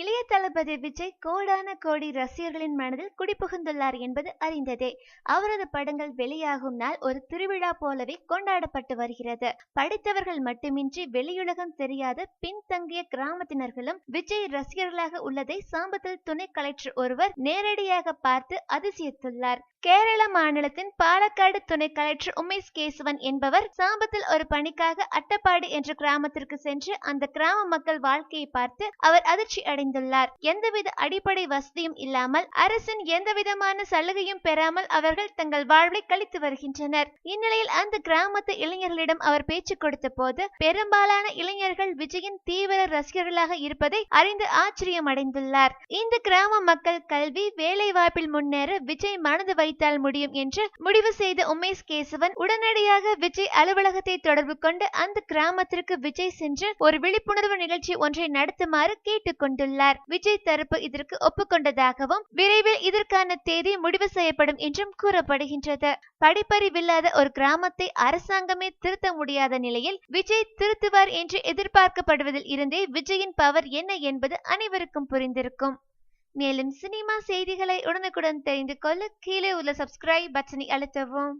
இளைய தளபதி விஜய் கோடான கோடி ரசிகர்களின் மனதில் குடிபுகுந்துள்ளார் என்பது அறிந்ததே. அவரது படங்கள் வெளியாகும் நாள் ஒரு திருவிழா போலவே கொண்டாடப்பட்டு வருகிறது. படித்தவர்கள் மட்டுமின்றி வெளியுலகம் தெரியாத பின்தங்கிய கிராமத்தினர்களும் விஜய் ரசிகர்களாக உள்ளதை சாம்பத்தில் துணை கலெக்டர் ஒருவர் நேரடியாக பார்த்து அதிசயித்துள்ளார். கேரள மாநிலத்தின் பாலக்காடு துணை கலெக்டர் உமேஷ் கேசவன் என்பவர் சாம்பத்தில் ஒரு பணிக்காக அட்டப்பாடி என்ற கிராமத்திற்கு சென்று அந்த கிராம மக்கள் வாழ்க்கையை பார்த்து அவர் அதிர்ச்சி அடைந்துள்ளார். எந்தவித அடிப்படை வசதியும் இல்லாமல் அரசின் எந்தவிதமான சலுகையும் பெறாமல் அவர்கள் தங்கள் வாழ்வை கழித்து வருகின்றனர். இந்நிலையில் அந்த கிராமத்து இளைஞர்களிடம் அவர் பேச்சு கொடுத்த போது பெரும்பாலான இளைஞர்கள் விஜயின் தீவிர ரசிகர்களாக இருப்பதை அறிந்து ஆச்சரியம் அடைந்துள்ளார் இந்த கிராம மக்கள் கல்வி வேலை வாய்ப்பில் முன்னேற விஜய் மனது வைத்தால் முடியும் என்று முடிவு செய்த உமேஷ் கேசவன் உடனடியாக விஜய் அலுவலகத்தை தொடர்பு கொண்டு அந்த கிராமத்திற்கு விஜய் சென்று ஒரு விழிப்புணர்வு நிகழ்ச்சி ஒன்றை நடத்துமாறு கேட்டுக் கொண்டுள்ளார். விஜய் தரப்பு இதற்கு ஒப்புக்கொண்டதாகவும் விரைவில் இதற்கான தேதி முடிவு செய்யப்படும் என்றும் கூறப்படுகின்றது. படிப்பறிவில்லாத ஒரு கிராமத்தை அரசாங்கமே திருத்த முடியாத நிலையில் விஜய் திருத்துவார் என்று எதிர்பார்க்கப்படுவதில் இருந்தே விஜயின் பவர் என்ன என்பது அனைவருக்கும் புரிந்திருக்கும். மேலும் சினிமா செய்திகளை உடனுக்குடன் தெரிந்து கொள்ள கீழே உள்ள சப்ஸ்கிரைப் பட்டனை அழுத்தவும்.